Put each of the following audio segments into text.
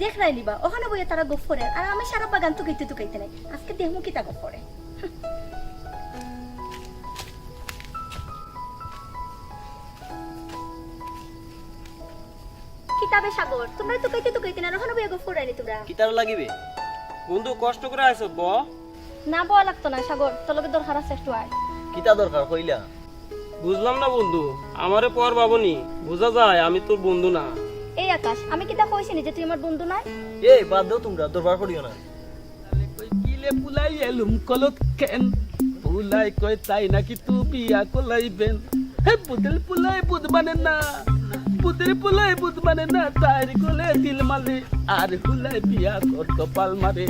দেখ নাই লিবা ওখানে বইয়ে তারা গপ করে আর আমি সারা বাগান তুকাইতে তুকাইতে নাই আজকে দেহমু কি তা কিতাবে সাগর তোমরা তুকাইতে তুকাইতে না ওখানে বইয়ে গপ করে তোমরা? কিতার লাগিবে? বন্ধু কষ্ট করে আইছো ব। না বলা লাগতো না সাগর তোর লগে দরকার আছে একটু আয়। কিতা দরকার কইলা? বুঝলাম না বন্ধু আমারে পর বাবনি বোঝা যায় আমি তোর বন্ধু না। আকাশ। আমি কিতা কইছি নি যে তুই আমার বন্ধু নয়? এ বাদ দাও তোমরা দরবার করিও না। কিলে পুলাই এলুম কলত কেন? পুলাই কয় তাই নাকি তু বিয়া কলাইবেন হে বুদল পুলাই বুদ মানে না। বুদের পুলাই বুদ মানে না তাই গলে দিল মালে। আর পুলাই বিয়া কর কপাল মারে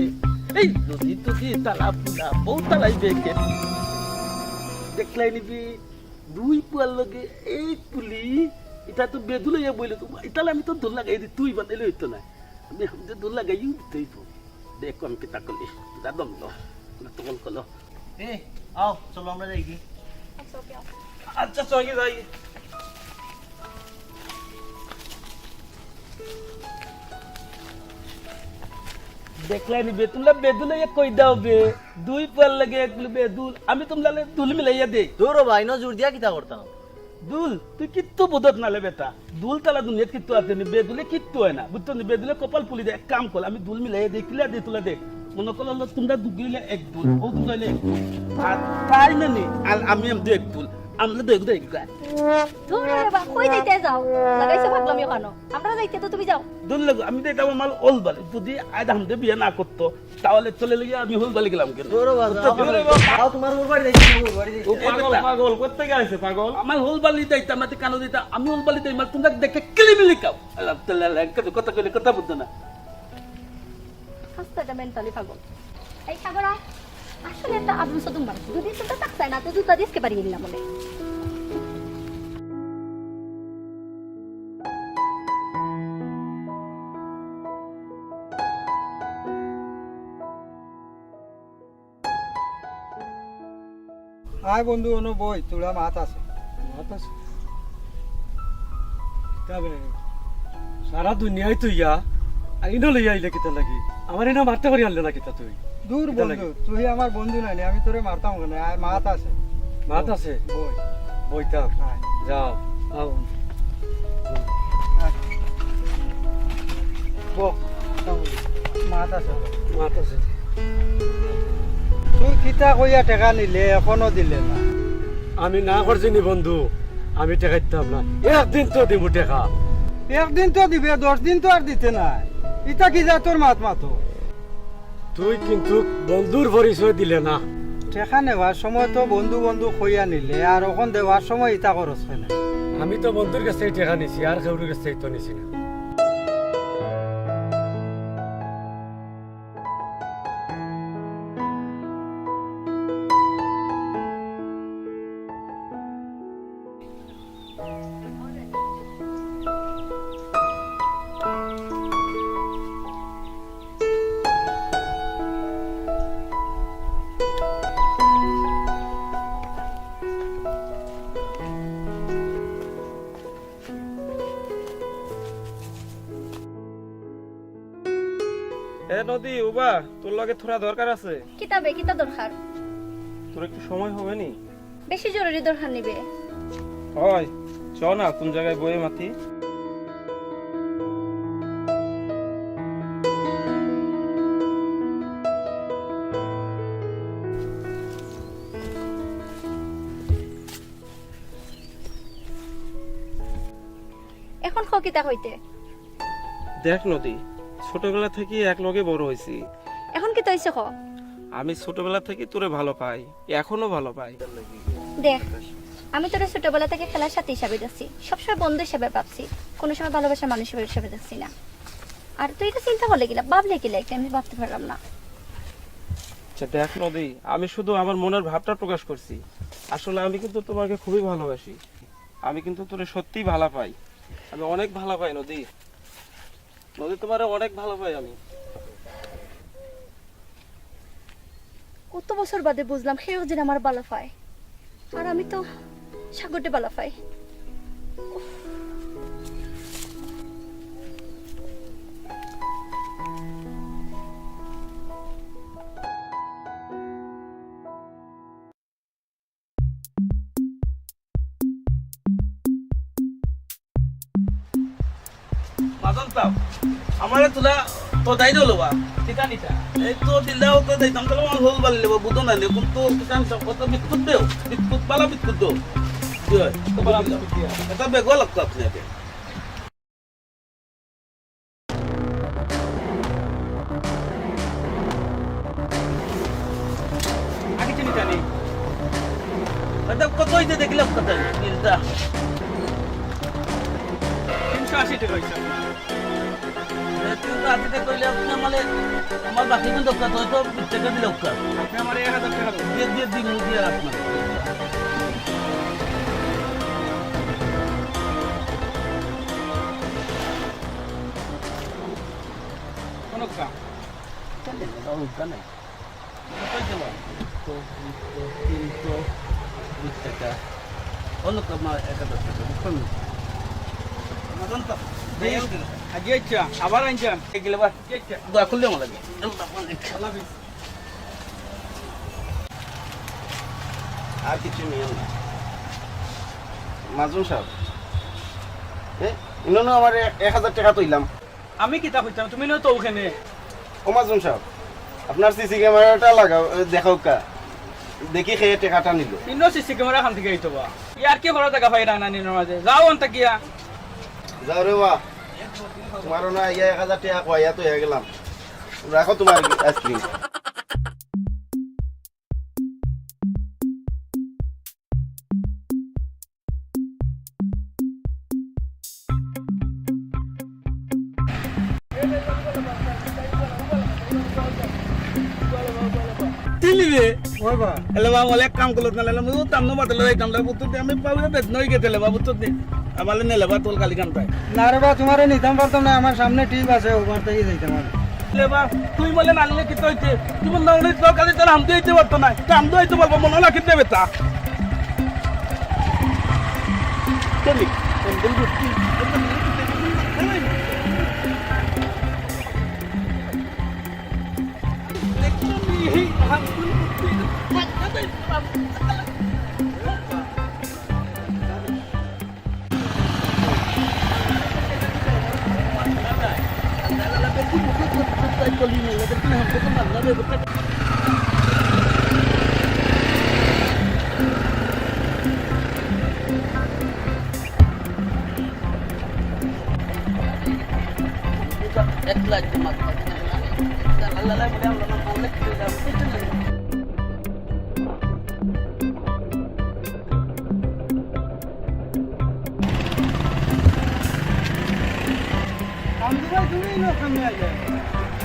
এই যদি তুদি তালা পুলা বউ তালাইবে কেন? দেখলাই নিবি দুই পুয়ার লগে এই পুলি এটা তো বেদুলে বইলে তো এটা আমি তো দোল লাগাই দি তুই বানাইলে হইতো না। আমি আমাদের দোল লাগাই দিতেই দেখো আমি কিতা করলি কিতা দম লো তখন কলো এ আও চলো আমরা যাই কি আচ্ছা চলে যাই। দেখলাই নি বেতুলা বেদুলে কই দাও বে? দুই পাল লাগে এক বেদুল। আমি তোমরা দুল মিলাইয়া দে তোর ভাই ন জোর দিয়া কিতা করতাম? দুল, তুই কিত্তু বোধত নালে বেটা। দুল তালা দুনিয়াত কিত্তু আছে, নি বেদুলে কিত্তু হয় না। বুঝতো নি? বেদুলে কপাল পুলি এক কাম কল আমি দুল মিলাই দেখিলে দে, তুলা দে। মনে করল তোমরা দুগিলে এক দুল ও দুল এক দুল। আর তাই না নি? আর আমি দু এক দুল। আমরা দু এক দু এক ধরে রে বা কই যাইতে যাও লাগাইছো ভাগলামি ওখানো আমরা যাইতে তো তুমি যাও দুল লাগো আমি তো আমার মাল ওল বালি যদি আজ আমাদের বিয়ে না করতো তাহলে চলে লেগে আমি হোল বালি গেলাম কেন তোর বাদ আও তোমার ওর বাড়ি যাই ওর বাড়ি যাই ও পাগল পাগল করতে গেছে পাগল আমার হোল বালি দিতাম না কানো দিতাম আমি হোল বালি দিই তোমরা দেখে কিলিমিলি খাও আল্লাহ তাআলা কথা কইলে কথা বুঝতো না হাসতাটা মেন্টালি পাগল এই সাগরা আসলে একটা আবুল সদুম না, তো বলে আয় বন্ধু অনু বই, তোরা মাত আছে। তবে সারা দুনিয়ায় তুই ইয়া আইনো লইয়া আইলে কিতা লাগি? আমার এনে মারতে পারি আনলে না কিতা তুই? দূর বন্ধু তুই আমার বন্ধু নাই আমি তোরে মারতাম কেন? আয় মাত আছে। মাত আছে? বই। বইতাম যাও। আও মাত আছে। মাত আছে। তুই কিতা কইয়া টেকা নিলে এখনও দিলে না। আমি না করছি নি বন্ধু আমি টেকা দিতাম না। একদিন তো দিব টেকা। একদিন তো দিবে দশ দিন তো আর দিতে নাই। ইটা কি যা তোর মাত মাতো? তুই কিন্তু বন্ধুর পরিচয় দিলে না। ঠেকা নেওয়ার সময় তো বন্ধু বন্ধু খইয়া নিলে আর ওখান দেওয়ার সময় ইতা খরচ না আমি তো বন্ধুর কাছে ঠেকা নিছি আর কেউর কাছে তো নিছি না। এ নদী উবা তোর লগে থোড়া দরকার আছে। কিতাবে কিতা দরকার? তোর একটু সময় হবে নি? বেশি জরুরি দরকার নিবে। হয় চ না কোন জায়গায় বয়ে এখন খ কিতা হইতে দেখ নদী ছোটবেলা থেকে এক লগে বড় হয়েছি। এখন কিতা হইছে খ আমি ছোটবেলা থেকে তোরে ভালো পাই এখনও ভালো পাই। দেখ আমি তোরা ছোটবেলা থেকে খেলার সাথে হিসাবে দেখছি। সবসময় বন্ধু হিসাবে ভাবছি কোনো সময় ভালোবাসার মানুষ হিসাবে দেখছি না। আর তুই এটা চিন্তা করলে গেলা ভাবলে গেলে একটা আমি ভাবতে পারলাম না। আচ্ছা দেখ নদী আমি শুধু আমার মনের ভাবটা প্রকাশ করছি। আসলে আমি কিন্তু তোমাকে খুবই ভালোবাসি। আমি কিন্তু তোরে সত্যিই ভালো পাই। আমি অনেক ভালো পাই নদী। তোমার অনেক ভালো পাই আমি। কত বছর বাদে বুঝলাম সেও যেন আমার বালা আর আমি তো সাগরটে বালা দাই দিলো বা ঠিকানিটা এই তো দিলেও তো দিতাম তাহলে আমার হল বালি লেবো বুঝো না দেখুন তো ঠিকান সব কত বিস্কুট দেও বিস্কুট পালা বিস্কুট দেও। কি হয়? এটা বেগও লাগতো আপনি তিনটা কইলে আপনি আমার বাকি কিন্তু কত হয়তো টাকা দিলে আপনি আমার এক হাজার টাকা দিয়ে দিয়ে দিন আপনার তিনশো বিশ টাকা অন্য টাকা আবার আনছেন এগুলো দোয়া আর কিছু না মাজুন সাহেব ইনো আমার এক হাজার টাকা তৈলাম আমি কিতা কইতাম তুমি নয় তো ওখানে ও মাজুন সাহেব আপনার সিসি ক্যামেরাটা লাগাও দেখাও কা দেখি খেয়ে টাকাটা নিল ইন্ন সিসি ক্যামেরা খান থেকে আইতো বা ইয়ার কি করা টাকা পাই রানা নিনের মাঝে যাও অন্ত কিয়া যাও রে বা তোমারও না এক হাজার টাকা কয়া তো হয়ে গেলাম। রাখো তোমার আইসক্রিম এক কাম করল না আমি তাম নো বাতলে যাইতাম লে বুতু আমি পাবলে বেদ নই গেতেলে বা বুতু দে আমালে নেলে বা তোল কালি কাম পাই না রে বা তোমারে নিতাম পারতাম না আমার সামনে টিপ আছে ওখান থেকে যাইতাম আমি লে তুই বলে নালে কি তইতে তুই বল তো কালি তোর হাম দিতে পারতো না কাম দিতে পারব মনে না কি দেবে তা চলি কোন বুদ্ধি আমি ভাই তুমি না সামনে আইলে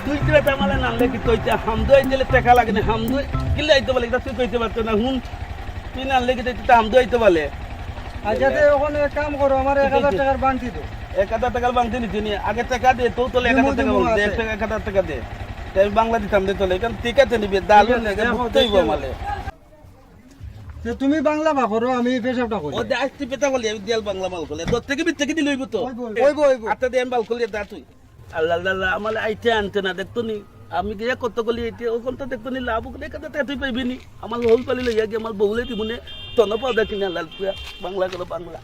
তুই কিরে পেমালে নালে কি কইতে? হামদু আইতে টাকা লাগে না হামদু কিলে আইতে বলে? তুই কইতে পারতো না হুন? তুই নালে কি তুই হামদু আইতে বলে। আচ্ছা তে ওখানে এক কাম করো আমার এক হাজার টাকার বান্তি দো। এক হাজার টাকার বাংতি নিতে নিয়ে আগে টাকা দে তো তোলে এক হাজার টাকা বলতে এক হাজার টাকা দে। তাই আমি বাংলা দিতাম দে তোলে কারণ ঠিক আছে নিবি দালু নেগে তুমি বাংলা ভাষারো আমি পেশাবটা করি। ও দে আসতে পেতা বলি আমি দিয়াল বাংলা মাল করলে দশ থেকে বিশ থেকে দিলে হইব তো আমি বাল করলে দা তুই। আল্লাহ আল্লাহ আমার আইতে আনতে না দেখতো নি? আমি গিয়ে কত কলি আইতে ওখান তো দেখতো নি লাভ করে কাটা তে তুই পাইবি নি। আমার হল পালি লইয়া গিয়ে আমার বহুলে দিবনে তন লাল পুয়া। বাংলা করে বাংলা।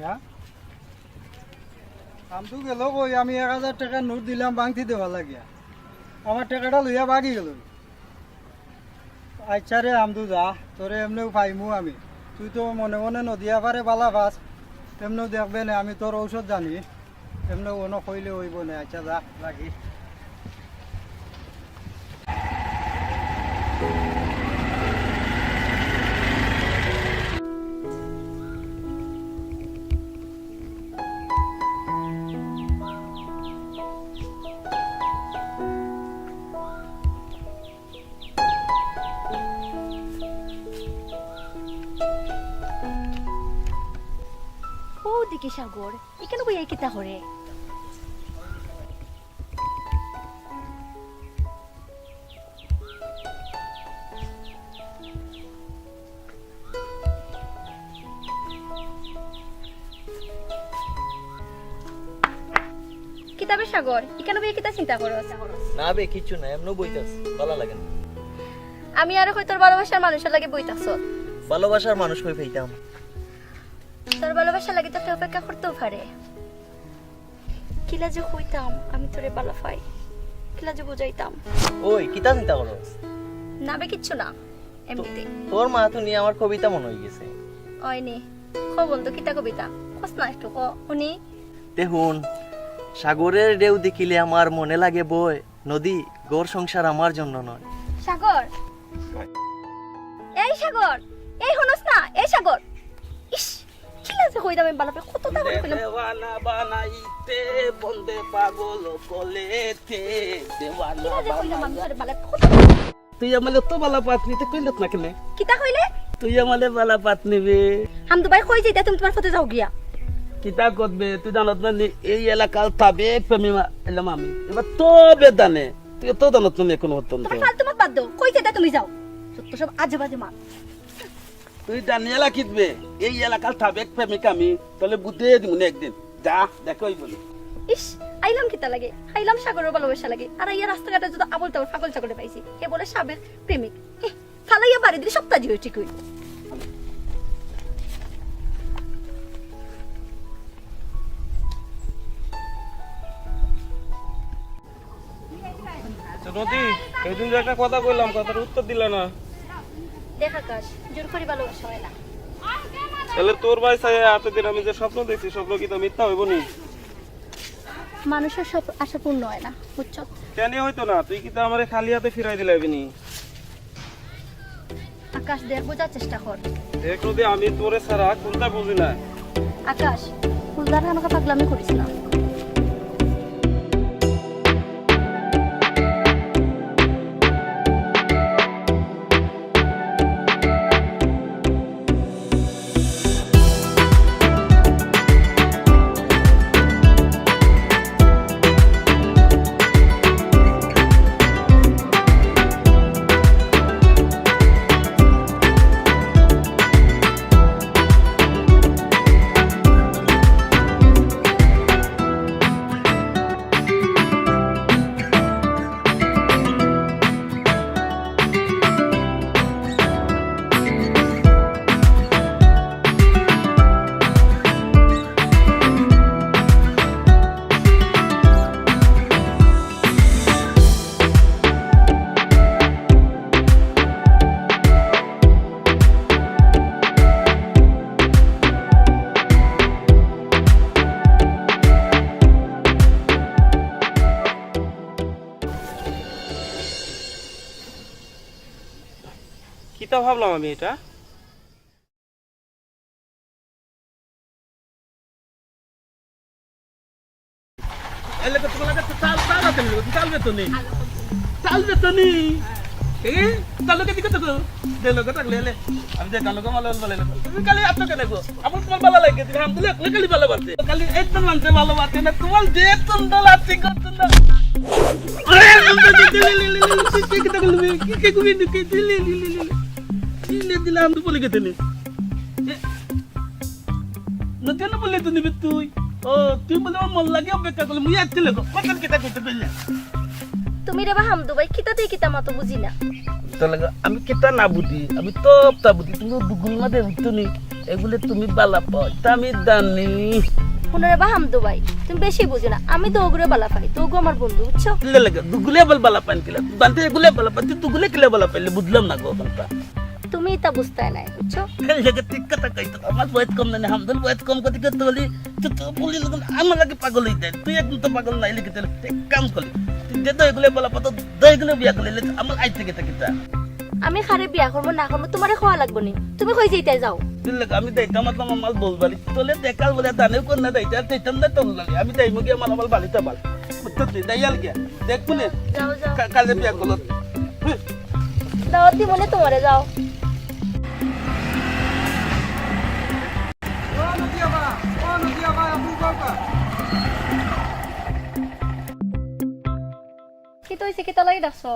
হ্যাঁ? আমতু গেল কই, আমি এক হাজার টাকা নোট দিলাম, বাংতি দেওয়া লাগিয়া। আমার টাকাটা লইয়া বাগি গেল। আচ্ছা রে আমদু যা, তোরে এমনিও পাইমু আমি। তুই তো মনে মনে নদিয়া পারে বালা ভাস। এমনিও দেখবে না, আমি তোর ঔষধ জানি। এমনিও অন্য কইলে হইব না। আচ্ছা যা লাগি দিকে সাগর এখানে বই এই কিতা হরে কিতাবে সাগর এখানে বই কিতা চিন্তা করো। না বে কিচ্ছু না এমনও বইতাস ভালো লাগে না। আমি আর তোর ভালোবাসার মানুষের লাগে বইতাছ ভালোবাসার মানুষ কই পাইতাম তোর ভালোবাসার লাগে তো অপেক্ষা করতেও পারে। কিলা যে হইতাম আমি তোরে ভালো পাই কিলা যে বুঝাইতাম। ওই কিতা চিন্তা করো? না বে কিচ্ছু না। এমনিতে। তোর মা তো নিয়ে আমার কবিতা মনে হয়ে গেছে। হয়নি খ বন্ধু কিতা কবিতা? কস না একটু ক। উনি দেখুন সাগরের ঢেউ দেখিলে আমার মনে লাগে বই। নদী গড় সংসার আমার জন্য নয়। সাগর? এই সাগর! এই হনস না এই সাগর! ইস! কি লাগে কইতাম আমি ভালো কত টাকা কইলাম দেওয়ানা বানাইতে বন্দে পাগল কলেতে দেওয়ানা বানাইতে। তুই আমালে তো বালা পাত নিতে কইলত না কেনে? কিতা কইলে? তুই আমালে বালা পাত নিবে। হাম দুবাই কই যাইতা তুমি তোমার ফতে যাও গিয়া। কিতা করবে? তুই জানত না এই এলাকার তাবে প্রেমী এলাম আমি এবার তবে জানে তুই তো জানত না এখন অত্যন্ত তোমার ফালতু বাদ দাও। কই যাইতা তুমি যাও। সব আজে বাজে মা তুই জানি এলা কিতবে? এই এলাকার তাবে প্রেমিক আমি তাহলে বুঝে দিব একদিন। যা দেখোই বলি। ইস আইলাম কিতা লাগে? আইলাম সাগরের ভালোবাসা লাগে। আর ইয়া রাস্তাঘাটে যদি আবল তাবল ফাগল চাকরে পাইছি হে বলে সাবের প্রেমিক। ফালাইয়া বাড়ি দিলে সপ্তাহ জিও ঠিক হইল তো নদী এই দিন যে একটা কথা বললাম কথার উত্তর দিলে না। দেখ আকাশ জোর করে ভালোবাসা হয় না। তাহলে তোর ভাই চাই এতদিন আমি যে স্বপ্ন দেখছি স্বপ্ন কি তো মিথ্যা হইব নি? মানুষের সব আশা পূর্ণ হয় না বুঝছ? কেন হইতো না? তুই কি তো আমারে খালি হাতে ফিরাই নি? আকাশ দেখ বোঝার চেষ্টা কর। দেখ আমি তোরে ছাড়া কোনটা বুঝি না। আকাশ ফুলদার হানকা পাগলামি করিস না। কিতা ভাবলাম আমি এটা আছে চালবে তো গো তুমি কালি আতো কেন গো আপন তোমার ভালো লাগে কালি ভালো বাতে কালি একদম মানতে ভালো বাতে না লাগছে কত না আরে লে কি কি তাকলে কি কি গুবি কি তো তুই? বলে মন লাগে অপেক্ষা করলে মুই আসছিলে কত কইতে তুমি রে দুবাই কিতা কিতা মতো বুঝি না। আমি কেটা না বুঝি আমি তপ তা বুঝি তুমি দুগুল উঠতো এগুলো তুমি বালা পাও তা আমি পুনরে দুবাই তুমি বেশি বুঝি না আমি তো ওগুলো বালা পাই তো ওগো আমার বন্ধু বুঝছ? লাগে দুগুলে বল বালা পান কিলা বানতে এগুলে বালা পান তুই দুগুলে কিলে বালা পাইলে বুঝলাম না গো তুমি তা বুঝতে নাই বুঝছ? লাগে ঠিক কথা কইতো আমার বয়স কম না হামদুল বয়স কম কতি করতে বলি তো তো বলি লগন আমার লাগে পাগল হই যায় তুই একদম তো পাগল নাই লিখতে এক কাম করলি তুই দে তো এগুলো বালা পাতো দে এগুলো বিয়া করলে আমার আই থেকে থেকে তা। আমি খারে বিয়া করব না করব তোমারে খাওয়া লাগবো নি। তুমি কই যাইতে যাও? দিলে আমি দেইতাম আমার মামাল বলবালি তোলে দেখাল বলে দানে কোন না দেইতা দেইতাম না তোলালি আমি দেইমু গিয়া মালামাল বালিতা বাল। বুঝতে দেইয়াল গিয়া দেখ শুনে যাও যাও। কালে বিয়া করল। দাওয়াত দিব না তোমারে যাও। হইছে কি তালাই ডাকছো?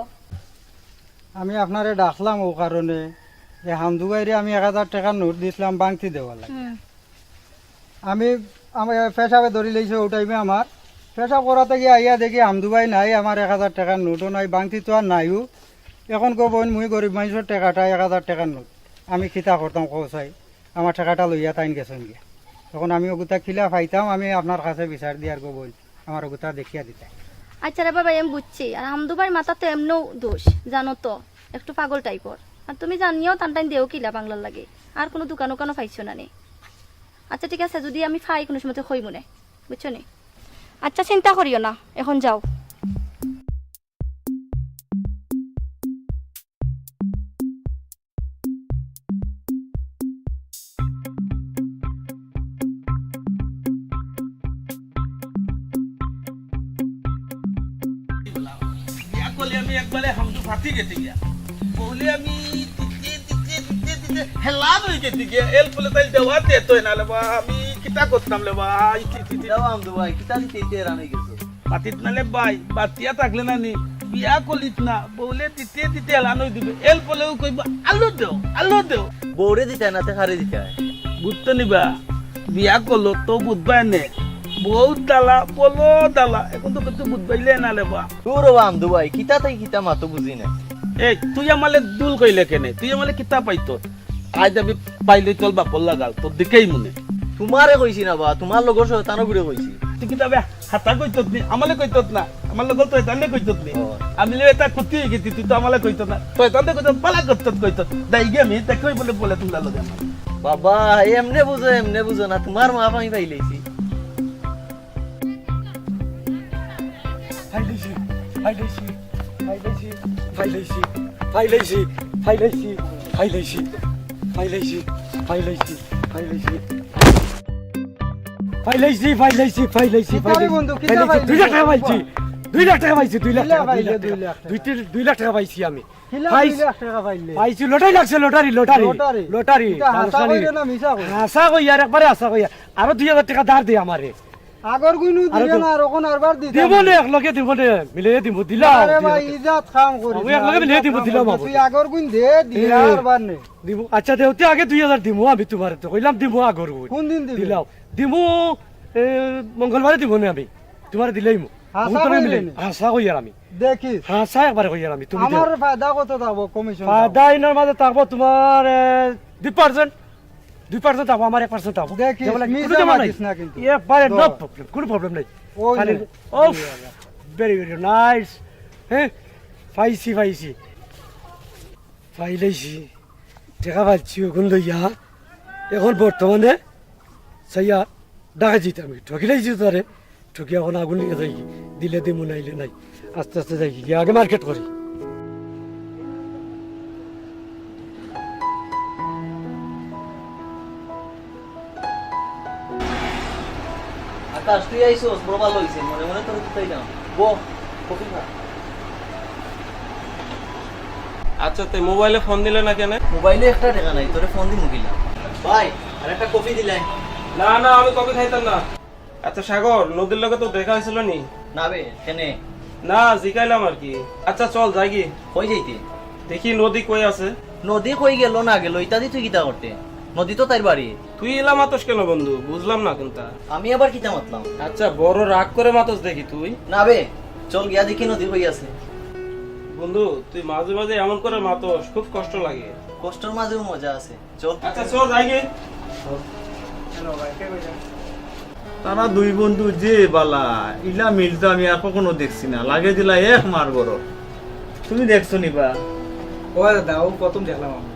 আমি আপনারে ডাকলাম ও কারণে। যে হামদুগাইরে আমি এক হাজার টাকার নোট দিয়েছিলাম বাংতি দেওয়ার লাগে। আমি আমি পেশাবে ধরি লইছে ও টাইমে আমার। পেশাব করাতে গিয়ে আইয়া দেখি হামদুবাই নাই আমার এক হাজার টাকার নোটও নাই বাংতি তো আর নাইও। এখন কো বোন মুই গরিব মানুষের টাকাটা এক হাজার টাকার নোট। আমি খিতা করতাম কৌসাই আমার টাকাটা লইয়া তাইন গেছেন গিয়া। তখন আমি ওগুতা খিলা পাইতাম আমি আপনার কাছে বিচার দিয়ার বোন আমার ওগুতা দেখিয়া দিতাম আচ্ছা রে বাবা, আমি বুঝছি। আর আমদুবাই মাথা তো এমনও দোষ, জানো তো। একটু পাগল টাইপর আর তুমি জানিও টান টাইম দেও কিলা বাংলার লাগে? আর কোনো দোকান ওকানও পাইছো না নে। আচ্ছা ঠিক আছে, যদি আমি ফাই কোনো সময় হই মনে, বুঝছ নি? আচ্ছা চিন্তা করিও না, এখন যাও। বিয়া আমি একবারে হামদু ফাটি গেতে গিয়া। বলে আমি হেলান হয়ে গেতে গিয়া। এল বলে তাই দেওয়াতে তো না লেবা আমি কিতা করতাম লেবা আমদু ভাই কিতা দিতে রানে গেছো? পাতিত নালে বাই বাতিয়া থাকলে না নি বিয়া কলিত না। বলে দিতে হেলান হয়ে দিবে এল বলেও কইব আলু দেও আলু দেও। বৌরে দিতে না তে খারে দিতে বুঝতে নিবা। বিয়া কলো তো বুঝবা নে। বহুত দালা বলো দালা। এখন তো কিন্তু বুঝবাইলে না লেবা। তোর আমদু ভাই কিতা তাই কিতা মাতো বুঝি না এই তুই আমালে দুল কইলে কেনে? তুই আমালে কিতা পাইতো আজ আমি পাইলে তোর বাপর লাগাল তোর দিকেই মনে। তোমারে কইছি না বা তোমার লগর শয়তানো ঘুরে কইছি তুই কিতা বে হাতা কইতত নি আমালে কইতত না। আমার লগত তো এতানে কইতত নি। আমি লে এটা ক্ষতি হয়ে গেছি তুই তো আমালে কইতত না। তো এতানে কইতত পালা করতত কইতত দাই গে আমি কই বলে বলে তোমরা লগে বাবা এমনে বুঝো এমনে বুঝো না তোমার মা আমি পাইলেছি ফাইলাইছি ফাইলাইছি ফাইলাইছি ফাইলাইছি ফাইলাইছি ফাইলাইছি ফাইলাইছি ফাইলাইছি ফাইলাইছি ফাইলাইছি ফাইলাইছি ফাইলাইছি ফাইলাইছি দুই লাখ টাকা পাইছি দুই লাখ টাকা পাইছি দুই লাখ টাকা দুই লাখ দুই? দুই লাখ টাকা পাইছি আমি। পাইছি লটারি লাগছে লটারি লটারি। লটারি? কইরে? হাসা কইয়ার একবারে হাসা কইয়া। আরও দুই হাজার টাকা ধার দে আমারে। আগর গুইনু আরও না আর ওখান আরবার দিতে দিব নে একলগে দিব নে মিলে দিব দিলাম আরে ভাই ইজাত কাম করিস আমি একলগে মিলিয়ে দিব, দিলাম বাবু। তুই আগর গুইন দে দিয়া আরবার নে। দিব আচ্ছা দেউতে আগে দুই হাজার দিব আমি তোমার তো কইলাম দিব আগর গুণ। কোন দিন দিবি? দিলাও। মঙ্গলবারে দিব নে আমি? তোমার দিলেই মু হাসা? হাসা কইয়ার আমি। দেখিস হাসা একবার আমি তুমি আমার ফায়দা কত থাকব কমিশন ফায়দা ইনার মাঝে থাকব তোমার এ, দুই পার্সেন্ট থাকব আমার এক পার্সেন্ট লাগে, মিছা কোনো না। প্রবলেম কোনো প্রবলেম নাই। ওই খালি নে। ও ভেরি ভেরি নাইস হ্যাঁ পাইছি পাইছি। পাইলেছি টাকা পাচ্ছি ওখান লইয়া। এখন বর্তমানে সাইয়া ডাকা যেতে আমি। ঠকিলাইছি তারে। ঠকি এখন আগুন লিখে যাই দিলে দিমু নাইলে নাই। আস্তে আস্তে যাই আগে মার্কেট করি। আকাশ তুই আইসোস বড় ভালো হইছে মনে মনে তোর দিতেই না বো কফি খা। আচ্ছা তুই মোবাইলে ফোন দিলে না কেন? মোবাইলে একটা টাকা নাই তোরে ফোন দিমু কিলা? ভাই আর একটা কফি দিলাই না না আমি কবে খাইতাম না। আচ্ছা সাগর নদীর লগে তো দেখা হয়েছিল নি? না বে কেনে? না জিকাইলাম আর কি। আচ্ছা চল যাই কি কই যাইতে? দেখি নদী কই আছে। নদী কই গেল না গেল ইত্যাদি তুই কিতা করতে? নদী তো তার বাড়ি। তুই এলা মাতস কেন বন্ধু? বুঝলাম না কিন্তু আমি আবার কিতা মাতলাম? আচ্ছা বড় রাগ করে মাতস দেখি তুই। না বে চল গিয়া দেখি নদী হই আছে বন্ধু তুই মাঝে মাঝে এমন করে মাতস খুব কষ্ট লাগে। কষ্টর মাঝেও মজা আছে। চল। আচ্ছা চল যাই কি তারা দুই বন্ধু যে বালা ইলা মিল তো আমি আর কখনো দেখছি না। লাগে দিলা এক মার বড়। তুমি দেখছ নিবা ও দাদা ও প্রথম দেখলাম আমি।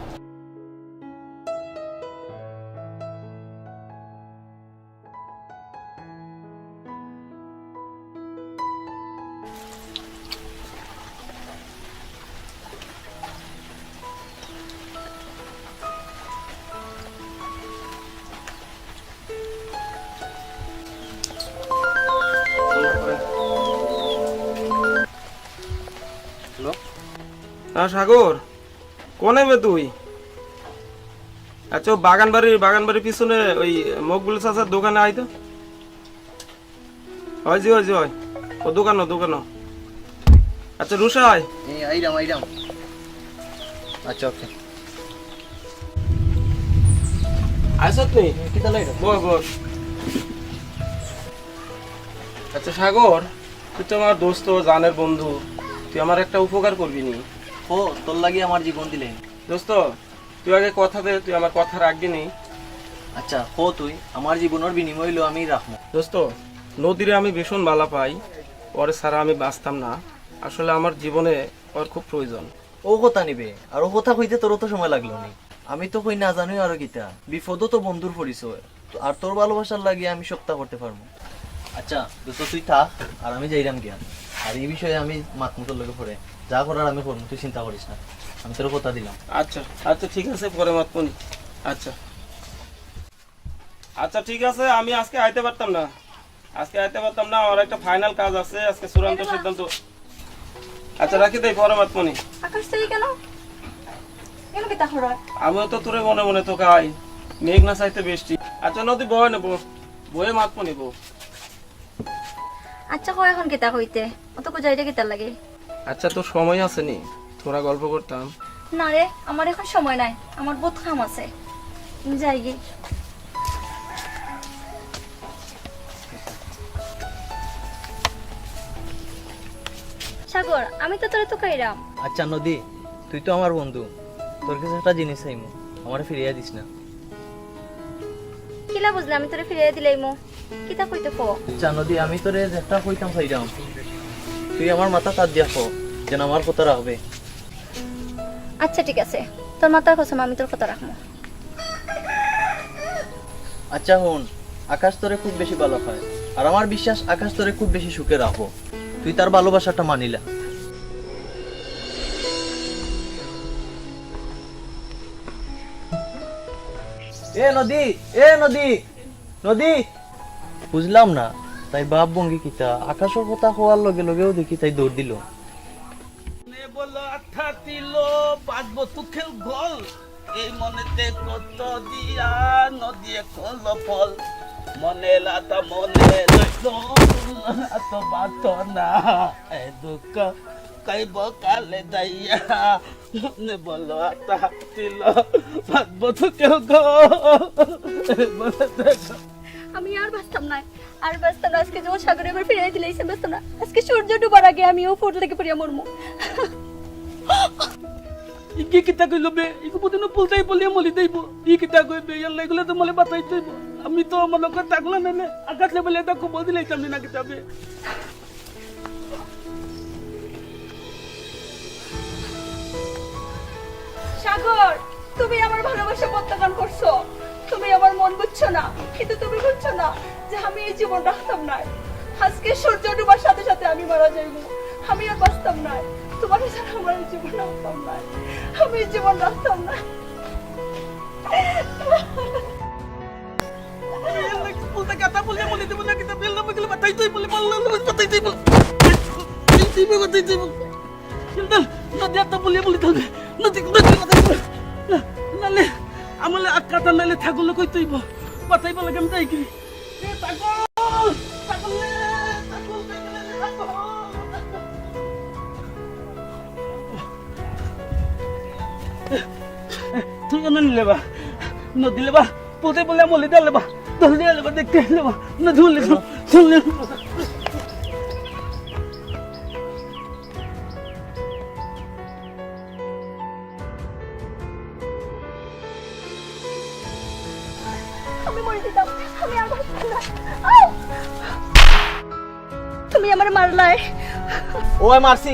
হ্যাঁ সাগর। কোনে বে তুই? আচ্ছা বাগান বাড়ির বাগান বাড়ির পিছনে ওই মকবুল চাচার দোকানে আই তো। হয় জি হয় জি হয়। ও দোকান দোকান আচ্ছা রুষা আয়। এই আইরাম আইরাম। আচ্ছা ওকে। আইসত নি বস বস। আচ্ছা সাগর তুই তো আমার দোস্ত জানের বন্ধু। তুই আমার একটা উপকার করবি নি। ও ও তোর লাগি আমার জীবন দিলে। দোস্ত তুই আগে কথা দে তুই আমার কথা রাখবি নি। আচ্ছা হো তুই আমার জীবনের বিনিময় হইল আমি রাখব। দোস্ত নদীরে আমি ভীষণ ভালো পাই পরে ছাড়া আমি বাঁচতাম না। আসলে আমার জীবনে ওর খুব প্রয়োজন। ও কথা নিবে আর ও কথা কইতে তোরও তো সময় লাগল নি। আমি তো কই না জানোই আরও কিতা বিপদও তো বন্ধুর পরিচয়। আর তোর ভালোবাসার লাগিয়ে আমি সপ্তাহ করতে পারব। আচ্ছা দোস্ত তুই থাক আর আমি যাইরাম জ্ঞান আর এই বিষয়ে আমি মাতমুতোর লগে পড়ে। যা করার আমি করব তুই চিন্তা করিস না। আমি তোর কথা দিলাম। আচ্ছা আচ্ছা ঠিক আছে পরে মাতমনি। আচ্ছা। আচ্ছা ঠিক আছে আমি আজকে আইতে পারতাম না। আজকে আইতে পারতাম না আমার একটা ফাইনাল কাজ আছে আজকে চূড়ান্ত সিদ্ধান্ত। আচ্ছা রাখি দেই পরে মাতমনি। আকাশ তুই কেন? কেন কি তাহলে? আমিও তো তোরে মনে মনে তো খাই মেঘ না চাইতে বৃষ্টি। আচ্ছা নদী বয় নেব। বয়ে মাতমনি বউ। আচ্ছা কয় এখন কেতা হইতে অত যাইতে কেতা লাগে। আচ্ছা তোর সময় আছে নি? তোরা গল্প করতাম। না রে আমার এখন সময় নাই। আমার বহুত কাম আছে। যাই গে। সাগর আমি তো তোরে তো কাইরাম। আচ্ছা নদী তুই তো আমার বন্ধু। তোর কাছে একটা জিনিস চাইমু। আমার ফিরিয়ে দিস না। কিলা বুঝলে আমি তোরে ফিরিয়ে দিলাই মো কিতা কইতে কো আচ্ছা নদী আমি তোরে একটা কইতাম চাইরাম তুই আমার মাথা তার দিয়া কো যেন আমার কথা রাখবে আচ্ছা ঠিক আছে। তোর মাতার কসম আমি তোর কথা রাখব আচ্ছা হন আকাশ তোরে খুব বেশি ভালো পায় আর আমার বিশ্বাস আকাশ তোরে খুব বেশি সুখে রাখো। তুই তার ভালোবাসাটা মানিলা এ নদী এ নদী নদী! বুঝলাম না, তাই বাপ বঙ্গি কিতা আকাশের কথা হওয়ার লগে লগেও দেখি তাই দৌড় দিল। বলো এই মনেতে কত দিয়া, নদীয়ে কল ফল। মনে লাতা, মনে এত বাত না। এ দুঃখ কাইব কালে দাইয়া। নে বলো আঠা দিল বাজবো তুখেল গল। এই মনেতে আমি আর বাঁচতাম না। আর বাঁচতাম না আজকে যখন সাগরে এবার ফিরিয়ে দিলাইছে বাঁচতাম না। আজকে সূর্য ডুবার আগে আমিও ফোট থেকে পড়িয়া মরমু ইকি কিতা কইলো বে? ইকু পদিনো পুলতাই বলিয়া মলি দেইব। ই কিতা কইবে ইয়াল্লা এগুলো তো মলে বাতাই দেইব। আমি তো মনে কর থাকল না নে। আকাশ লেভেলে এটা খুব দিলাইতাম না কিতা বে? সাগর তুমি আমার ভালোবাসা প্রত্যাখ্যান করছ। তুমি আমার মন বুঝছ না, কিন্তু তুমি বুঝছ না যে আমি এই জীবন রাখতাম না আজকে সূর্য ডুবার সাথে সাথে আমি মারা যাইব। আমি আর বাঁচতাম না তোমার ছাড়া আমার এই জীবন রাখতাম না আমি এই জীবন রাখতাম না ইয়াল্লা পুলতা কাটা বলিয়া আমলে আকাটা নালে থাকলে কই তৈব? বাতাই বলে কেমন তাই কি তুই কেন নিলে বা নদী লেবা পুঁতে বলে মলি দিয়ে লেবা দল দিয়ে লেবা দেখতে লেবা না ধুলে ধুলে আমি মরে দিতাম আমি আর বাঁচতাম না! তুমি আমার মারলাই। ও মারছি।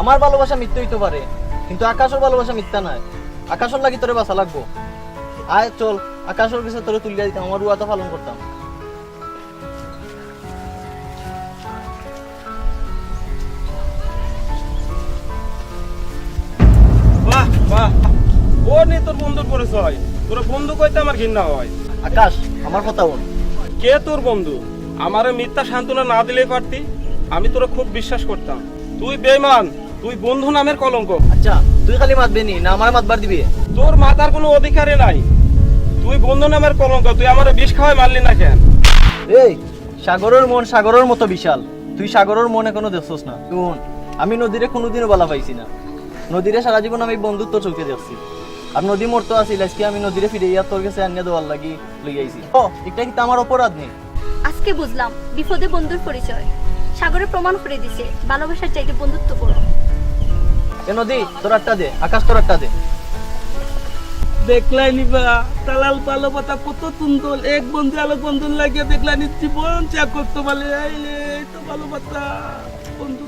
আমার ভালোবাসা মিথ্যা হইতে পারে কিন্তু আকাশের ভালোবাসা মিথ্যা নয়। আকাশের লাগি তোরে বাসা লাগবো। আয় চল। আকাশের কাছে তোরে তুলিয়া দিতাম আমার রুয়াটা পালন করতাম। বাহ বাহ। ও নি তোর বন্ধুর পরিচয়। তোর বন্ধু কইতে আমার ঘৃণা হয়। আকাশ আমার কথা বল। কে তোর বন্ধু? আমারে মিথ্যা সান্ত্বনা না দিলে পারতি? আমি তোরা খুব বিশ্বাস করতাম। তুই বেমান তুই বন্ধু নামের কলঙ্ক। আচ্ছা তুই খালি মাতবে নি না আমার মাতবার দিবি? তোর মাথার কোনো অধিকারই নাই। তুই বন্ধু নামের কলঙ্ক তুই আমারে বিষ খাওয়াই মারলি না কেন? এই সাগরের মন সাগরের মতো বিশাল। তুই সাগরের মনে কোনো দেখছস না। শুন আমি নদীরে কোনোদিনও বলা পাইছি না। নদীরে সারা জীবন আমি বন্ধুত্ব চোখে দেখছি। আর নদী মরতো আছিল আজকে আমি নদীরে ফিরে ইয়া তোর কাছে আনিয়া দেওয়ার লাগি লই আইছি। ও। এটা কিন্তু আমার অপরাধ নেই আজকে বুঝলাম বিপদে বন্ধুর পরিচয়। সাগরে প্রমাণ করে দিছে ভালোবাসার চাইতে বন্ধুত্ব করো এ নদী তোর একটা দে আকাশ তোর একটা দে। দেখলাই নিবা তালাল পালো পাতা কত তুন্দল এক বন্ধু আলো বন্ধু লাগিয়ে দেখলাই নি জীবন চা করতে পারলে এই তো ভালো পাতা। বন্ধুত্ব